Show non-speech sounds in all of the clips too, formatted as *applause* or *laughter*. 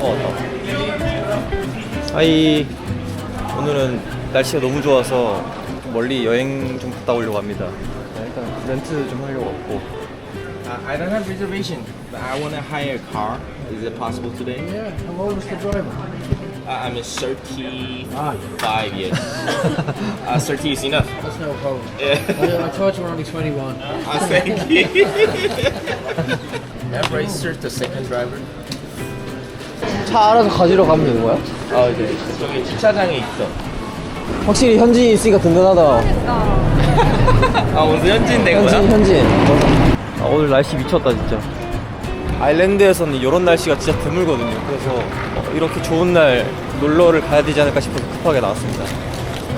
어. 하이. 오늘은 날씨가 너무 좋아서 좀 멀리 여행 좀 갔다 오려고 합니다. 자, 일단 렌트 좀 하려고 왔고. Uh, I don't have reservation, but I want to hire a car. Is it possible today? Yeah, how old is the driver? Uh, I'm 35 years. uh, 30 is enough. That's no problem. Yeah. I, I thought you were only 21. Uh, thank you. have registered the second driver? 차 알아서 가지러 가면 되는 거야? 어, 네. 저기 주차장에 있어. 확실히 현지인 있으니까 든든하다. *laughs* 아, 오늘 현진 된 거야? 현지인, 현지인. 아, 오늘 날씨 미쳤다, 진짜. 아일랜드에서는 이런 날씨가 진짜 드물거든요. 그래서 어, 이렇게 좋은 날 놀러를 가야 되지 않을까 싶어서 급하게 나왔습니다.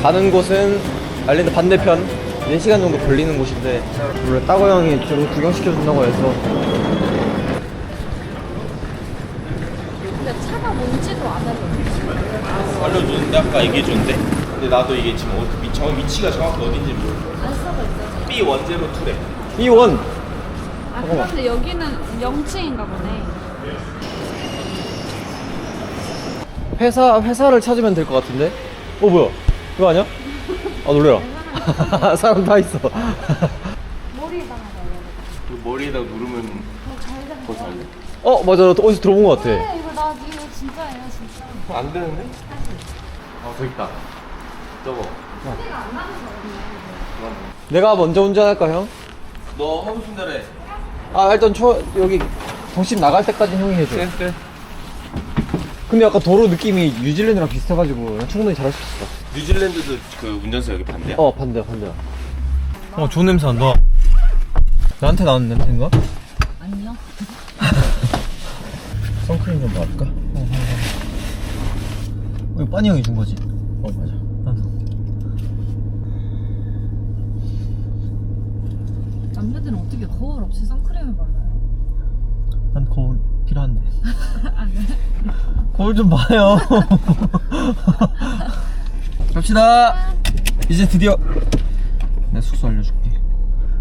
가는 곳은 아일랜드 반대편 4시간 정도 걸리는 곳인데 원래 따고 형이 저를 구경시켜준다고 해서 근데 차가 뭔지도 안 알려주는데 아까 얘기해줬는데 근데 나도 이게 지금 어디, 미, 정, 위치가 정확히 어딘지 모르 안 써져 있어. B102래 이원 아 그런데 여기는 0층인가 보네. 회사 회사를 찾으면 될 것 같은데 어 뭐야 그거 아니야? 아 놀래라 *laughs* 사람 다 있어 머리에다가. 그 머리에다 누르면. 더잘 돼. 어 맞아 나 어디서 들어본 것 같아 네, 이거 나 이거 진짜예요, 진짜. 안 되는데? 아, 저 있다. 저거. 내가 먼저 운전할까 형? 너 하고 싶은 대로 해. 아 일단 초 여기 정신 나갈 때까지 형이 해줘 그래. 근데 아까 도로 느낌이 뉴질랜드랑 비슷해가지고 충분히 잘할 수 있어 뉴질랜드도 그 운전수 여기 반대야? 어 반대야 반대야 어 좋은 냄새 난다 나한테 나는 냄새인가? 아니요. *laughs* 선크림 좀 바를까? 어, 어, 어. 이거 빠니 형이 준 거지? 어 맞아. 남자들은 어떻게 거울 없이 선크림을 발라요? 난 거울 필요한데. *laughs* 거울 좀 봐요. *laughs* 갑시다. 이제 드디어. 내 숙소 알려줄게.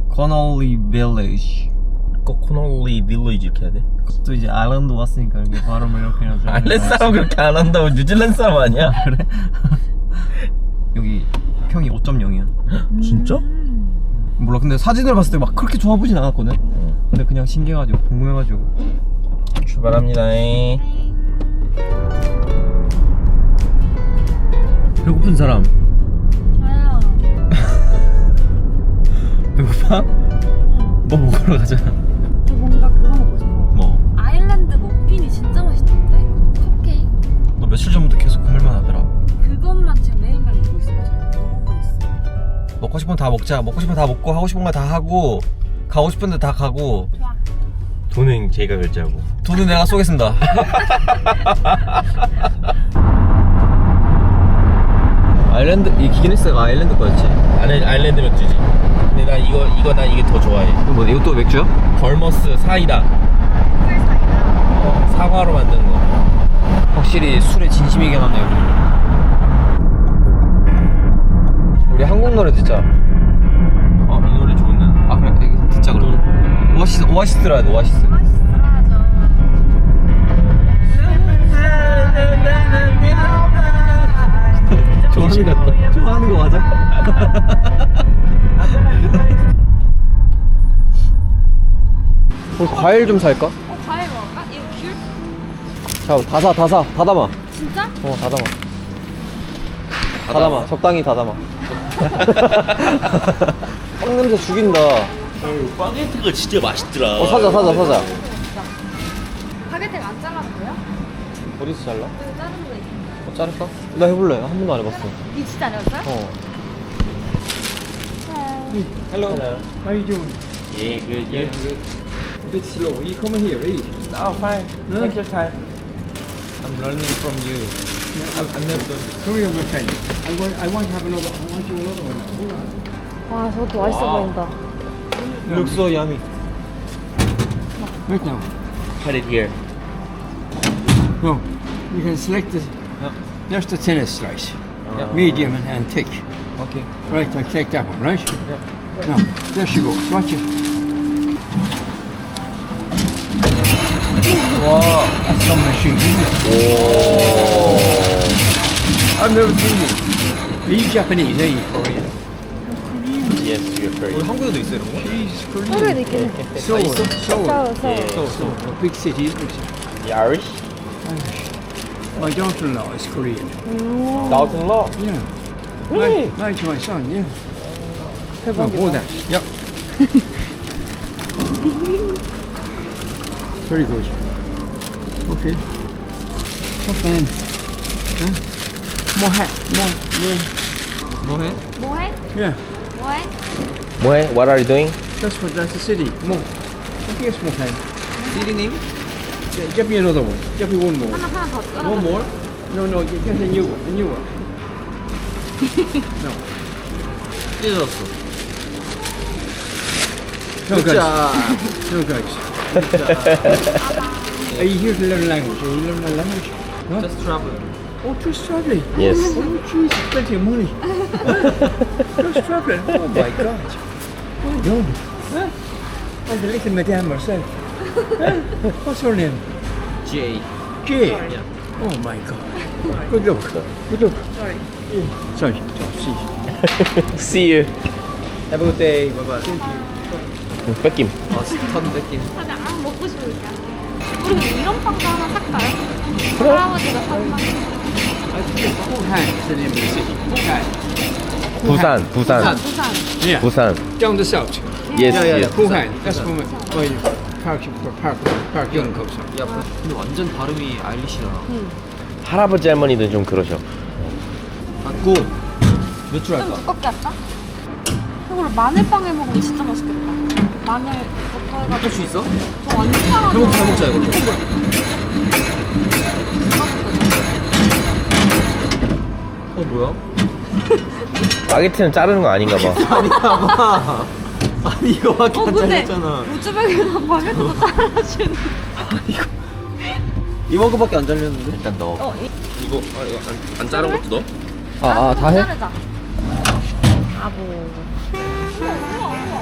코널리 빌리지 꼭 코널리 빌리지 이렇게 해야 돼? 또 이제 아일랜드 왔으니까 이렇게 발음을 이렇게 해야죠 *laughs* 아일랜드 사람 그렇게 안 한다고 뉴질랜드 사람 아니야? 그래? *laughs* 여기 평이 5.0이야 진짜? 몰라 근데 사진을 봤을 때 막 그렇게 좋아 보진 않았거든 근데 그냥 신기해가지고 궁금해가지고 출발합니다. 배고픈 사람 저요. *laughs* 배고파? 뭐 먹으러 가자 먹고 싶은 거다 먹자 먹고 싶은 거다 먹고 하고 싶은 거 다 하고 가고 싶은 데 다 가고 좋아. 돈은 제가 결제하고. 돈은 내가 쏘겠습니다 *laughs* 아일랜드 이 기네스가 아일랜드 거였지 아일, 아일랜드 맥주지. 근데 나 이거, 이거 나 이게 더 좋아해. 뭐 이것도 맥주야? 벌머스 사이다. 어, 사과로 만든 거. 확실히 술에 진심이긴 하네요. 우리 한국 노래 듣자. 어, 이 노래 좋은데. 아 그래 이거 듣자 그러면. 오아시스 오아시스 들어야 돼 오아시스. 좋아하는 거 같다. 좋아하는 거 맞아? 우리 과일 좀 살까? 어, 과일 먹을까? 이거 귤? 자, 다 사, 다 사, 다 담아. 진짜? 어, 다 담아. 다 담아. 적당히 다 담아. 빵 냄새 죽인다. 바게트가 진짜 맛있더라. 어, 사자, 사자, 사자. 바게트가 안 잘라도 돼요? 어디서 잘라? 여기 자르는 거 있는데. 어, 자를까? 나 해볼래. 한 번도 안 해봤어. 이 진짜 안 해봤어요? 어. Hello. How you doing? 예, 그, 예. A bit slow. You come here, eat. Oh, fine. Take your time. I'm learning from you. I've, I've never done this. Come here, my friend. I want, I want to have another, I want you another one. Hold on. 와, 저것도 맛있어 와우. 보인다. Looks so yummy. Right now. Put it here. No, you can select this. There's the thinnest slice. Yeah. Medium and, and thick. Okay. Right, I'll take that one, right? Now, there she goes. Watch it. 와, some machine. I've never seen it. They eat Japanese, they eat Korean. Yes, you're 우리 correct. 한국에도 있어 이런 거? Cheese Korean. 소리도 있긴 해. Seoul, Seoul. 서울, 서울. 써, 써. Big cities, big cities. You Irish? My daughter-in-law is Korean. Daughter-in-law. Yeah. Really? Married, married to my son, yeah. No, more than. Yep. Very good. Okay. Top man. Huh? More hat. More. Yeah. 뭐해? 뭐해? Yeah. 뭐해? 뭐해? What are you doing? That's what. That's the city. More. I think it's more hand. 띠리님? Yeah, get me another one. Get me one more. 하나 하나 더 끓여. One more? No, no. Get get a new one. A new one. no. 찢어졌어 No, guys. 자 No, guys. Are you here to learn language? Are you learning a language? Huh? Just travel Oh, just traveling. Yes. Oh, jeez, plenty of money. *laughs* just traveling. Oh my God. Well done. Huh? I'm the little madame herself. Huh? What's her name? J Jay. Yeah. Oh my God. Good luck. Good luck. Sorry. Yeah. Sorry. Oh, see. *laughs* See you. Have a good day 바이바이 뺏김. 아 스턴 뺏김 사실 안 먹고 싶으니까. 우리 이런 빵도 하나 살까요? 할아버지가 사는 Wuhan 부산, 부산, 부산. Yeah. 부산. Down the south. Yes, Yeah, yeah, yes. yeah. Wuhan. That's from where you park, park, park comes from. 야 근데 완전 발음이 아일리시잖아 할아버지 할머니들 좀 그러셔. 맞고 몇 줄 좀 할까? 두껍게 할까? 이걸로 마늘빵을 먹으면 진짜 맛있겠다. 마늘 버터 해가지고. 할수 있어? 저 완전 사랑하는 그럼 잘 먹자 이걸로 뭐야? 바게트는 자르는 거 아닌가 봐. *laughs* 아니야 봐 아니 이거밖에 어 안 근데 잘렸잖아 우즈벡이랑 바게트도 따라주는. 이만큼밖에 안 잘렸는데? 일단 넣어. 어 이. 이거 아, 이거 안, 안 자른 것도 넣어? 아, 아, 다 해? 자르자. 아보. 우와 우와 우와.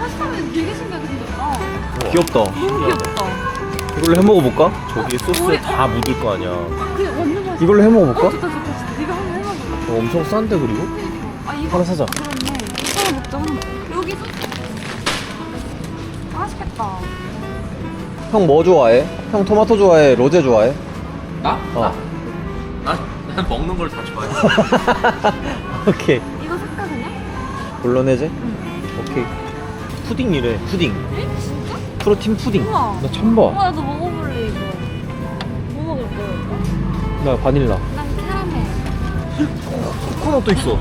파스타면 되게 신기하게 생겼다. 귀엽다 너무 귀엽다. 이걸로 해 먹어볼까? 저기 소스에 우리- 다 묻을 거 아니야. 완전 맛있어. 이걸로 해어 먹어볼까? 좋다 좋다 어, 엄청 싼데 그리고? 아 이거 하나 사자. 그렇네. 먹자. 하나. 여기 소. 맛있겠다. 형 뭐 좋아해? 형 토마토 좋아해? 로제 좋아해? 나? 어 난, 난 먹는 걸 다 좋아해. *laughs* 오케이 이거 살까 그냥? 물론해제? 오케이 푸딩이래 푸딩 에? 진짜? 프로틴 푸딩 우와. 나 처음 봐. 와 나도 먹어볼래 이거. 뭐 먹을 거야? 나 바닐라 코코넛도 있어 어,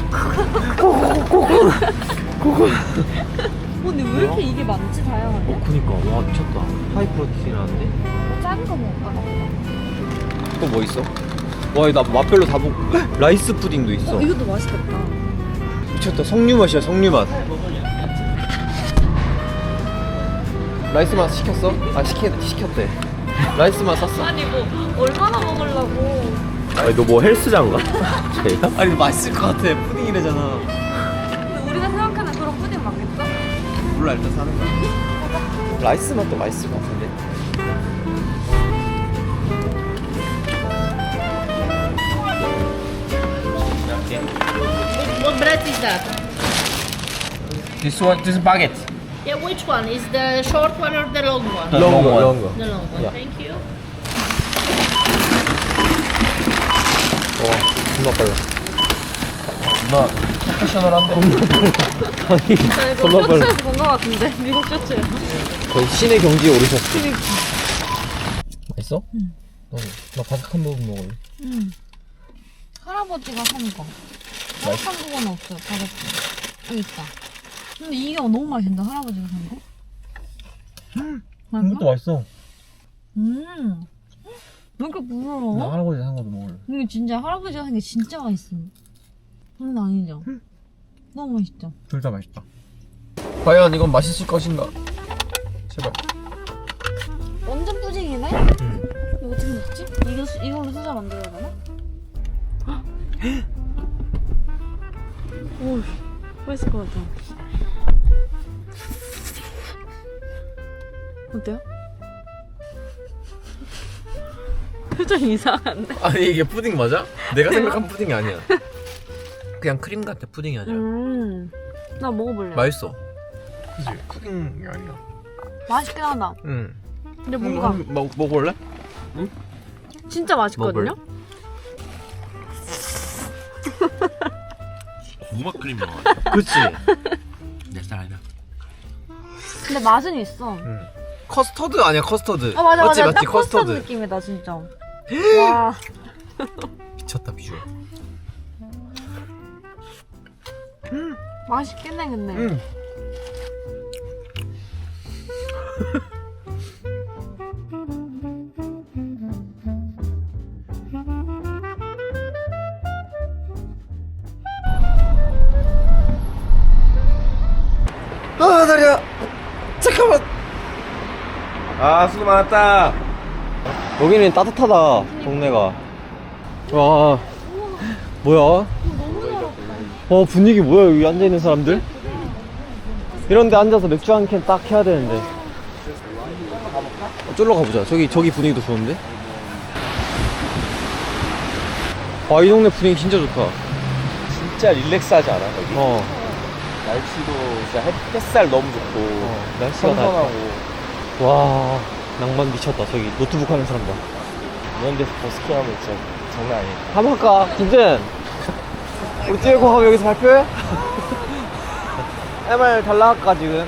근데 왜 이렇게 이게 많지 다양하게? 어 그니까 와 미쳤다 하이 프로틴이라는데 뭐 작은 거 먹을까? 또 뭐 있어? 와 나 맛별로 다 보고 *gasps* 라이스 푸딩도 있어 어 이것도 맛있겠다. 미쳤다 석류 맛이야 석류 맛 라이스 맛 시켰어? 아 시켰, 시켰대 라이스 맛 샀어 아니 뭐 얼마나 먹으려고? 아니 너 뭐 헬스장가? 쟤야? 아니 맛있을 것 같아 푸딩이래잖아 근데 우리가 생각하는 그런 푸딩 맞겠어? 몰라 일단 사는 거야 라이스 맛도 맛있을 것 같은데 What bread is that? This one, this is baguette. Yeah, which one? Is the short one or the long one? The long one. long one The long one. Yeah. Thank you. 존나 빨라 나 프로페셔널한데. 나 이거 졸라 빨라. 쇼츠에서 본거 같은데 미국 쇼츠. 거의 신의 경지에 오르셨어 맛있어? 응나 바삭한 부분 먹을래 할아버지가 산 거. 따뜻한 그건 없어요. 바게트. 여기 있다. 근데 이게 너무 맛있는데 할아버지가 산 거? 이것도 맛있어 음. 왜 이렇게 나 부러워? 할아버지 산 것도 먹을래 이게 진짜 할아버지가 산게 진짜 맛있어. 장난 아니죠? 너무 맛있죠? 둘 다 맛있다 과연 이건 맛있을 것인가 제발 완전 푸딩이네? 이거 어떻게 먹지? 이거, 수- 이걸로 수저 만들어야 되나? 오, 맛있을 것 같아. 어때요? 표정 이상한데? 아니 이게 푸딩 맞아? 내가 생각한 푸딩이 아니야. 그냥 크림 같아 푸딩이 아니라. 음. 나 먹어볼래. 맛있어. 그지 푸딩이 아니야. 맛있긴 하다. 응. 근데 뭔가 먹 먹을래? 진짜 맛있거든요? 고막 *laughs* 크림 먹어. 그치. 내 스타일이야. 근데 맛은 있어. 커스터드 아니야 커스터드. 아 맞아 맞지 맞아. 맞지 딱 커스터드 커스터드. 느낌이다 진짜. 와. 미쳤다 비주얼. 맛있긴 해 근데. 응. 아 다리야. 잠깐만. 아 수고 많았다. 여기는 따뜻하다 동네가. 와. 뭐야? 어 분위기 뭐야 여기 앉아 있는 사람들? 이런데 앉아서 맥주 한 캔 딱 해야 되는데. 어, 쫄러 가보자. 저기 저기 분위기도 좋은데? 와 이 동네 분위기 진짜 좋다. 진짜 릴렉스하지 않아 여기? 어. 날씨도 진짜 햇, 햇살 너무 좋고 어, 날씨가 다. 선선하고 와 낭만 미쳤다. 저기 노트북 하는 사람 봐. 이런 데서 버스킹 하면 진짜 장난 아니야. 한번 할까? 김진! 우리 찌개고 하면 여기서 발표해? *laughs* MR 달라 할까 지금?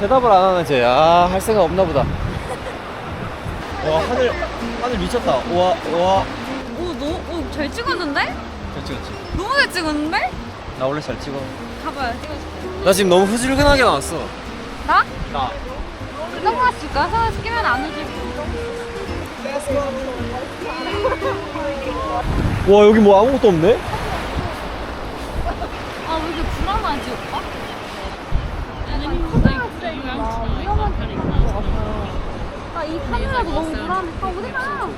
대답을 안 하네 쟤. 아, 할 생각 없나 보다. 와, 하늘, 하늘 미쳤다. 우와, 우와. 오, 너, 오, 잘 찍었는데? 잘 찍었지? 너무 잘 찍었는데? 나 원래 잘 찍어. 가봐요, 찍어줄게. 나 지금 너무 후질근하게 나왔어. 나? 나. 선글라스 줄까? 선글라스 끼면 안 해줄게. 와, 여기 뭐 아무것도 없네? 아, 왜 이렇게 불안하지, 오빠? 아, 이 카메라도 너무 불안해. 아, 어디 가?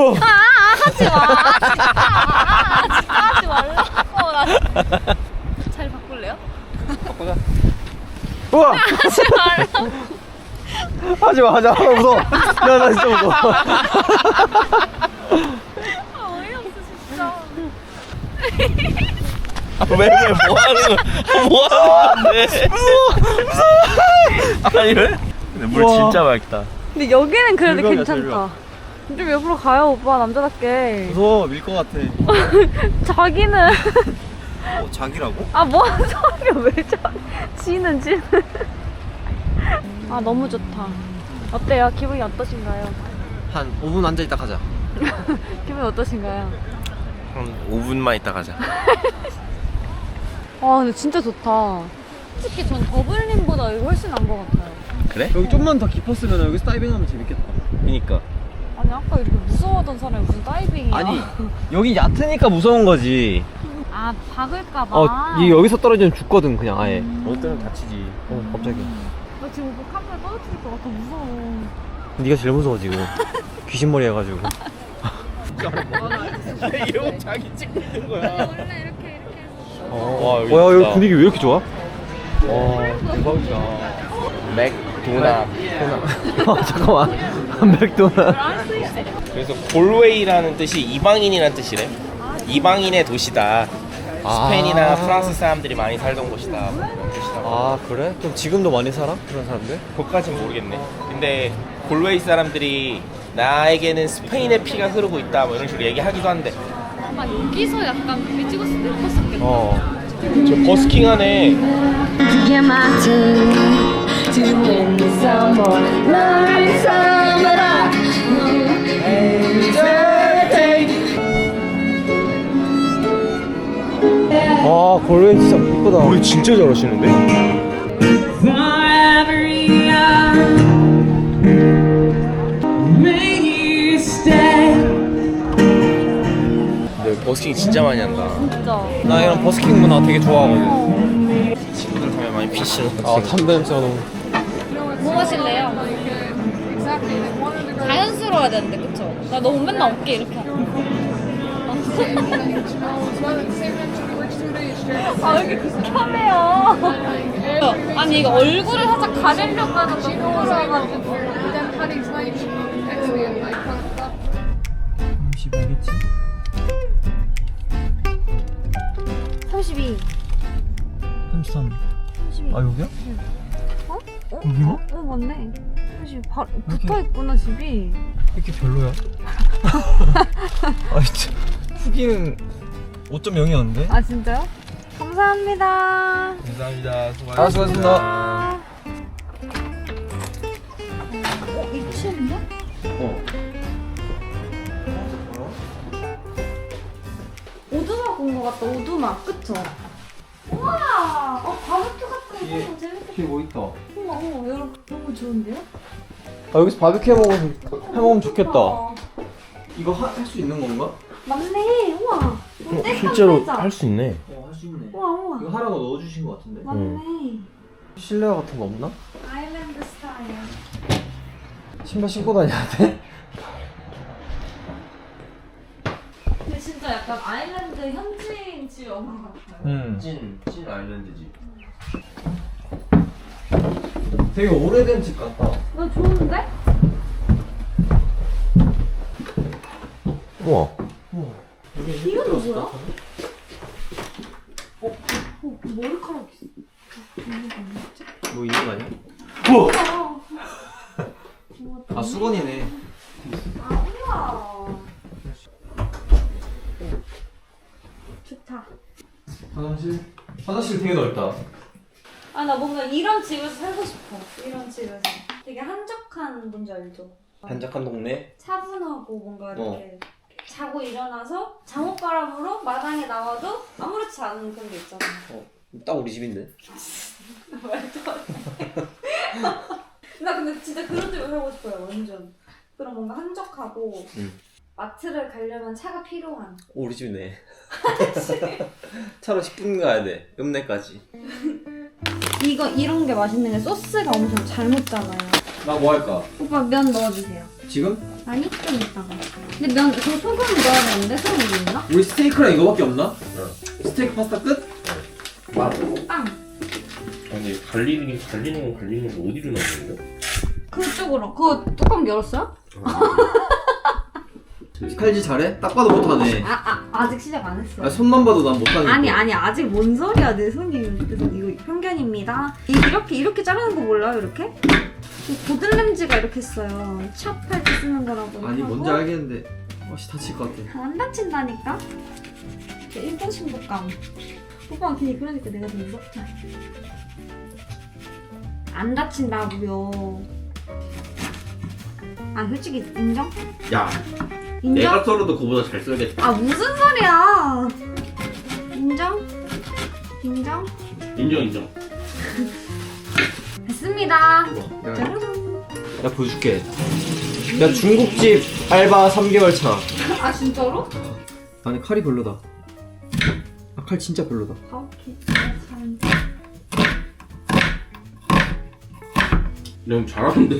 어. 아, 아, 하지 마. 하지 마. 하지 말라고. 나. 잘 바꿀래요? 우와! 하지 말라고. 하지 마, 하지 마. 무서워. 야, 나 진짜 무서워. 아, 어이없어, 진짜. 왜 왜 뭐 하는 거야? 뭐 하는 건데? 아니 왜? 근데 물 우와. 진짜 맑다. 근데 여기는 그래도 괜찮다. 좀 옆으로 가요, 오빠. 남자답게. 무서워, 밀 것 같아. *laughs* 자기는. 어, 자기라고? 아, 뭔 소리야, 왜 자. 지는, 지는. 아, 너무 좋다. 어때요? 기분이 어떠신가요? 한 5분 앉아 있다 가자. *laughs* 기분이 어떠신가요? 한 5분만 있다 가자. 와, 근데 진짜 좋다. 솔직히 전 더블린보다 여기 훨씬 나은 것 같아요. 그래? 여기 좀만 더 깊었으면 여기서 다이빙하면 재밌겠다. 그니까. 아니, 아까 이렇게 무서워하던 사람이 무슨 다이빙이야. 아니 여기 얕으니까 무서운 거지. 아, 박을까봐. 어, 이 여기서 떨어지면 죽거든 그냥 아예. 어디 때문에 다치지. 어, 갑자기. 나 지금 오빠 카메라 떨어뜨릴 것 같아, 무서워. 네가 제일 무서워 지금. 귀신머리 해가지고. *laughs* 이러고 자기 찍는 거야. 원래 이렇게, 이렇게 해서. 어, 와, 여기 와, 여기. 분위기 왜 이렇게 좋아? 와, 대박이다. 맥 도나. *laughs* 어, 잠깐만. 맥도날드. 그래서 골웨이라는 뜻이 이방인이라는 뜻이래. 이방인의 도시다. 아. 스페인이나 프랑스 사람들이 많이 살던 곳이다. 뭐 그런 뜻이다. 아 그래? 그럼 지금도 많이 살아? 그런 사람들? 그것까진 모르겠네. 근데 골웨이 사람들이 나에게는 스페인의 피가 흐르고 있다. 뭐 이런 식으로 얘기하기도 한데. 아마 여기서 약간 그게 찍었을 때 예뻤었겠다. 어. 저 버스킹 하네. My 아 골웨이 진짜 이쁘다. 우리 진짜 잘하시는데? Forever young. May you stay. 근데 버스킹 진짜 많이 한다. 진짜. 나 이런 버스킹 문화 되게 좋아하거든. 친구들 가면 많이 피시는 아 담배 냄새가 너무. 뭐 마실래요? 자연스러워야 되는데, 그쵸? 나 너무 맨날 어깨 이렇게 하고. 아, 왜 이렇게 극혐해요. 아니, 이거 얼굴을 살짝 가리려고 하는 거 보고서가지고. 32겠지? 32. 33. 32. 아 여기야? 어? 여기가? 어, 맞네. 32. 바로 붙어 있구나, 집이. 이렇게 별로야? *laughs* 아 진짜 후기는 5.0이었는데? 아, 진짜요? 감사합니다. 감사합니다. 수고하셨습니다. 아 수고하셨습니다 아. 어, 2층인가? 어 오두막 온 것 같다, 오두막. 그쵸? 우와! 어, 바베큐 같은 거 재밌겠다. 뒤에 뭐 있다 어머, 어머, 여러분, 너무 좋은데요? 아 여기서 바비큐 해먹으면, 해먹으면 좋겠다 어, 이거 할 수 있는 건가? 맞네, 우와. 실제로 할수 있네. 어 할 수 있네 우와, 우와. 이거 하라고 넣어주신 것 같은데? 맞네. 실내화 같은 거 없나? 아일랜드 스타일. 신발 신고 다녀야 돼? 근데 진짜 약간 아일랜드 현지인 집 엄마 같아요. 응 찐, 찐 아일랜드지. 되게 오래된 집 같다 나 좋은데? 우와. 이건 뭐야? 어, 머리카락 있어. 뭐 있는 거 아니야? 우와. 아 수건이네 아, 우와. 좋다. 화장실? 화장실 되게 넓다 아, 나 뭔가 이런 집에서 살고 싶어. 이런 집에서. 되게 한적한 뭔지 알죠? 반짝한 동네 차분하고 뭔가 이렇게 자고 일어나서 잠옷바람으로 마당에 나와도 아무렇지 않은 그런 게 있잖아. 어, 딱 우리 집인데 *laughs* 말도 안 돼. *laughs* 나 근데 진짜 그런 집에 살고 싶어요, 완전. 그런 뭔가 한적하고 응. 마트를 가려면 차가 필요한. 오, 우리 집이네 *laughs* 차로 10분 가야 돼 읍내까지 이거 이런 게 맛있는 게 소스가 엄청 잘 묻잖아요. 나 뭐 할까? 오빠 면 넣어주세요. 지금? 아니 좀 이따가. 근데 면그 소금 넣어야 되는데 소금 있나? 우리 스테이크랑 이거밖에 없나? 스테이크 파스타 끝? 맛. 빵. 아니 갈리는 갈리는 건 갈리는 거 어디로 나오는 거야? 그쪽으로. 그거 뚜껑 열었어요? 칼질 잘해? 딱 봐도 못하네. 아, 아 아직 시작 안 했어요. 아, 손만 봐도 난 못하니까 아니 아니 아직 뭔 소리야. 내 손이 그래서 이거 편견입니다. 이- 이렇게 이렇게 자르는 거 몰라요 이렇게? 이 보들렌즈가 이렇게 써요. 샵할 때 쓰는 거라고 아니 하고. 뭔지 알겠는데. 맛이 다칠 것 같아. 안 다친다니까? 일본 신부감. 오빠가 괜히 그러니까 내가 더 무섭다. 안 다친다고요. 아 솔직히 인정? 야, 인정? 썰어도 그보다 잘 썰겠다. 아 무슨 소리야 인정? 인정? 인정 인정. 됐습니다 내가, 짜라란 내가 보여줄게 야 중국집 알바 3개월 차 아 진짜로? 아니 칼이 별로다 아, 칼 진짜 별로다 아 오케이 참. 너 잘하는데?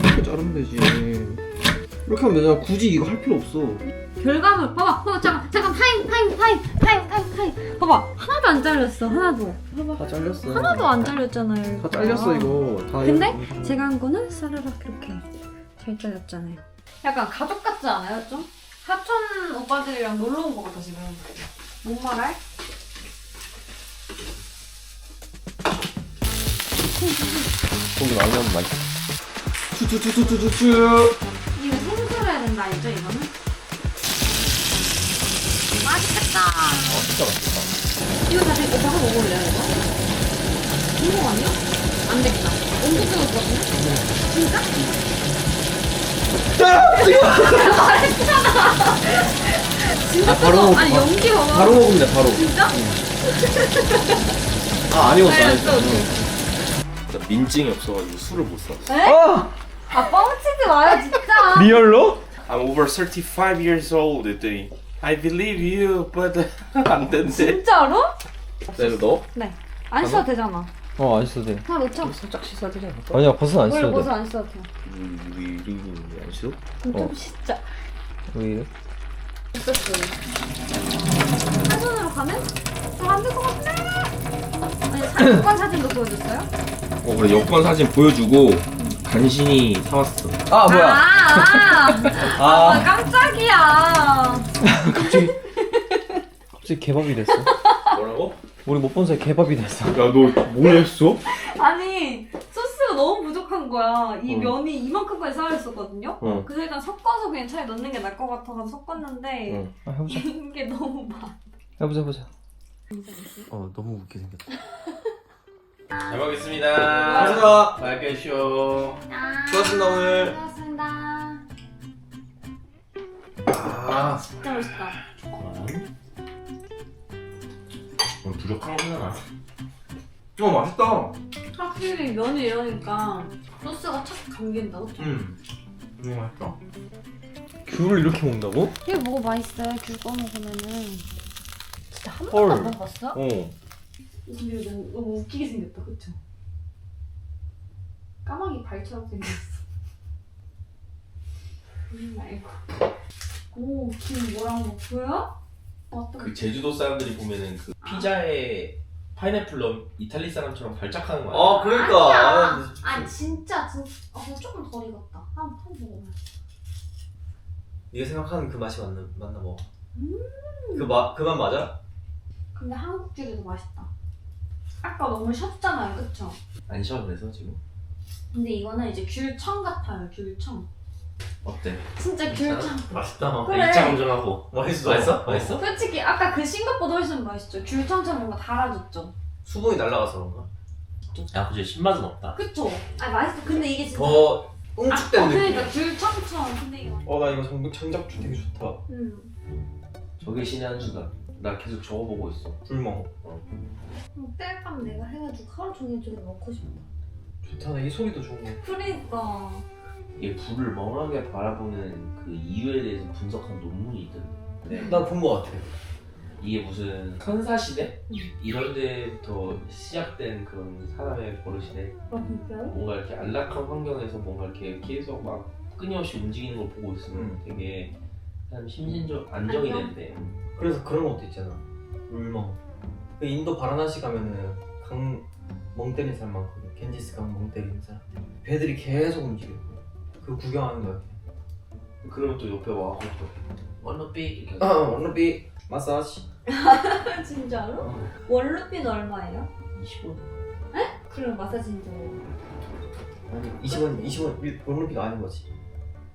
이렇게 자르면 되지 이렇게 하면 되잖아 굳이 이거 할 필요 없어. 결과물 봐봐. 봐봐 잠깐 잠깐 타임 타임 타임 타임 타임 타임. 봐봐. 하나도 안 잘렸어 하나도. 봐봐. 다 잘렸어. 하나도 안 잘렸잖아요 다 잘렸어 이거. 다 근데 이거- 제가 한 거는 사르륵 이렇게 잘 잘렸잖아요. 약간 가족 같지 않아요 좀? 사촌 오빠들이랑 놀러 온 거 같아 지금. 뭔 말할? 고기 많이 하면 맛있어 추추추추추추 생수해야 된다 알죠 이거는? 맛있겠다 아 진짜 맛있다 이거 다시 오빠 한 먹어볼래요 이거? 이거 아니야? 안 되겠다 온도 뜨거울 것 같은데? 진짜? 진짜 아, 바로 뜨거워 먹- 아니 바- 연기 봐봐 바로 먹으면 돼 바로 진짜? 아 안 익었어 안 익었어 나 민증이 없어가지고 술을 못 사. 아아 뻥치지 마요 진짜 리얼로? I'm over 35 years old 했더니 I believe you, but *laughs* 안 된대. 진짜로? 나 이거 넣어? 네안 써도 되잖아 어안 써도 돼 하나 놓자 살짝 않을까? 아니야 버섯 안 원래 써도 버섯 돼안 써도 돼요 우리 우리 우리 안 씻어? 그럼 어. 좀 진짜 왜 이래? 한 손으로 가면 없으면 안될것 같아. 아니 잠깐 사진도 보여줬어요? 어, 그래 여권 사진 보여주고 간신히 사왔어. 아 뭐야? 아, 아, 아, 아 깜짝이야. *laughs* 갑자기 갑자기 개밥이 됐어. 뭐라고? 우리 못 본 사이 개밥이 됐어. 야 너 뭘 했어? 아니 소스가 너무 부족한 거야. 이 어. 면이 이만큼까지 쌓여있었거든요. 어. 그래서 일단 섞어서 그냥 차에 넣는 게 나을 것 같아서 섞었는데 어. 아, 해보자. *laughs* 이게 너무 많아. 해보자 해보자. 어 너무 웃게 생겼다. *laughs* 잘 먹겠습니다. 감사합니다. 맛있겠쇼. 수고하셨습니다 오늘. 고맙습니다. 아, 진짜 맛있다. 어, 부족한 거 하나. 어 맛있다. 확실히 면이 이러니까 소스가 착 감긴다. 그쵸? 음. 너무 맛있다. 귤을 이렇게 먹는다고? 이게 뭐가 맛있어요? 귤 꺼먹으면은 진짜 한 헐. 번도 안 먹어봤어? 어. 근데 너무, 너무 웃기게 생겼다 그쵸? 까마귀 발처럼 생겼어 음 말고 오 김 뭐랑 뭐 보여? 어떤 그 제주도 사람들이 보면은 그 피자에 파인애플 넣은 이탈리 사람처럼 발작하는 거아 아니야? 그러니까. 아니야 아니 진짜 진짜 아 근데 조금 덜 익었다 한번 먹어봐 네가 생각하는 그 맛이 맞나 맞나 뭐. 그맛 그 맛 맞아? 근데 한국 귤이 더 맛있다 아까 너무 셨잖아요 그쵸? 안 쉬어 그래서 지금 근데 이거는 이제 귤청 같아요 귤청 어때? 진짜 귤청 맛있다. 그래. 입장 운전하고 맛있어. 맛있어? 맛있어? 솔직히 아까 그 싱겁보다 훨씬 맛있죠. 귤청처럼 뭔가 달아줬죠. 수분이 날라가서 그런가? 야 그치 신맛은 없다 그쵸? 아 맛있어. 근데 이게 진짜 더 아, 웅축된 어, 느낌. 그러니까 귤청처럼. 근데 이거 어 나 이거 정, 장작주 되게 좋다. 음. 저게 신의 한 수다 나 계속 적어보고 있어 불멍. 뗄감 내가 해가지고 하루 종일 저기 넣고 싶다. 좋다. 나이 소리도 좋은 거. 그러니까 이게 불을 멍하게 바라보는 그 이유에 대해서 분석한 논문이 있던데 네. 나본 거 같아. 이게 무슨 선사시대? 음. 이런 데부터 시작된 그런 사람의 버릇이네 아 진짜요? 뭔가 이렇게 안락한 환경에서 뭔가 이렇게 계속 막 끊임없이 움직이는 걸 보고 있으면 음. 되게 참 심신적 안정이 안정? 된대 그래서 그런 것도 있잖아. 울멍. 그 인도 바라나시 가면은 강멍 때리는 사람 많거든. 겐지스 강멍 때리는 사람. 배들이 계속 움직여. 그 구경하는 거야. 그러면 또 옆에 또 원로삐 이렇게 아, 원루비 마사지. *laughs* 진짜로? 어. 원루피는 얼마예요? 20원? 그럼 마사지인데. 아니 20원 20원 원루피가 아닌 거지.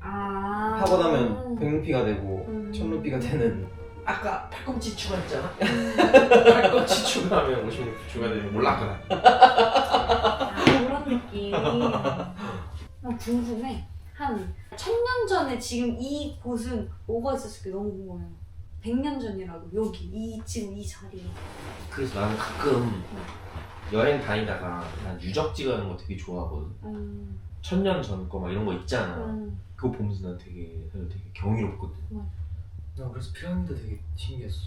아. 하고 나면 100루피가 되고 음. 1000루피가 되는. 아까 팔꿈치 추가했잖아 팔꿈치 추가하면 50원 추가되면 몰랐구나 아, 그런 느낌. 나 궁금해. 한 천 년 전에 지금 이 곳은 뭐가 있었을지 너무 궁금해 요. 100년 전이라고 여기 이 지금 이 자리에. 그래서 나는 가끔 여행 다니다가 난 유적지 가는 거 되게 좋아하거든 음, 천년 전 거 막 이런 거 있잖아 음. 그거 보면서 난 되게 사실 되게 경이롭거든 나 그래서 피라미드 되게 신기했어.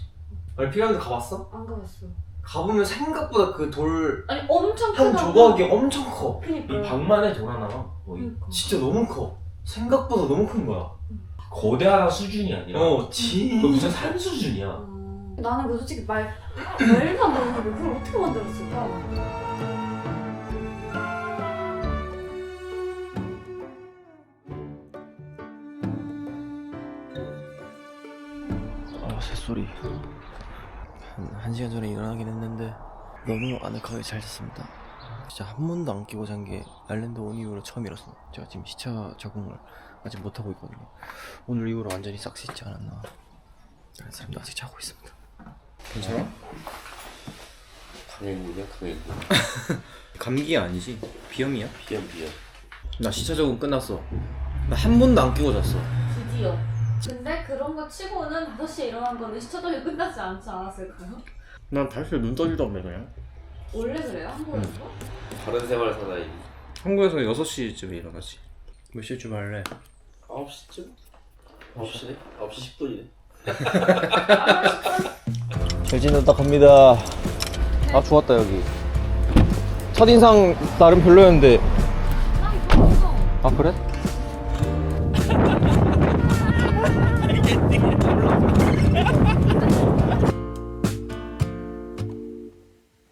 아니 피라미드 가봤어? 안 가봤어. 가보면 생각보다 그 돌 한 아니 엄청 크다. 조각이 엄청 커. 이 그니까. 방만에 돌 하나가 거의 그니까. 진짜 너무 커. 생각보다 너무 큰 거야. 거대한 수준이 아니라 어, 진. 그 무슨 산 수준이야 어, 나는 그 솔직히 말 말도 안 되는 그걸 어떻게 만들었을까? 소리. 한, 한 시간 전에 일어나긴 했는데 너무 아늑하게 잘 잤습니다. 진짜 한 번도 안 끼고 잔 게 아일랜드 온 이후로 처음이라서 제가 지금 시차 적응을 아직 못하고 있거든요. 오늘 이후로 완전히 싹 씻지 않았나. 다른 사람도 아직 자고 있습니다. 괜찮아? 강행군이야 강행군 감기 아니지? 비염이야? 비염 비염 나 시차 적응 끝났어. 나 한 번도 안 끼고 잤어. 드디어. 근데 그런 거 치고는 5시에 일어난 거는 시차적이 끝나지 않지 않았을까요? 난 다시 눈 떠지던데 그냥. 원래 그래요? 한국에서? 다른 생활 사나이 한국에서 6시쯤에 일어나지. 몇 시쯤 할래? 9시쯤? 9시네? 9시 10분이네 잘 지냈다 갑니다. 아 좋았다 여기. 첫인상 나름 별로였는데. 아 그래?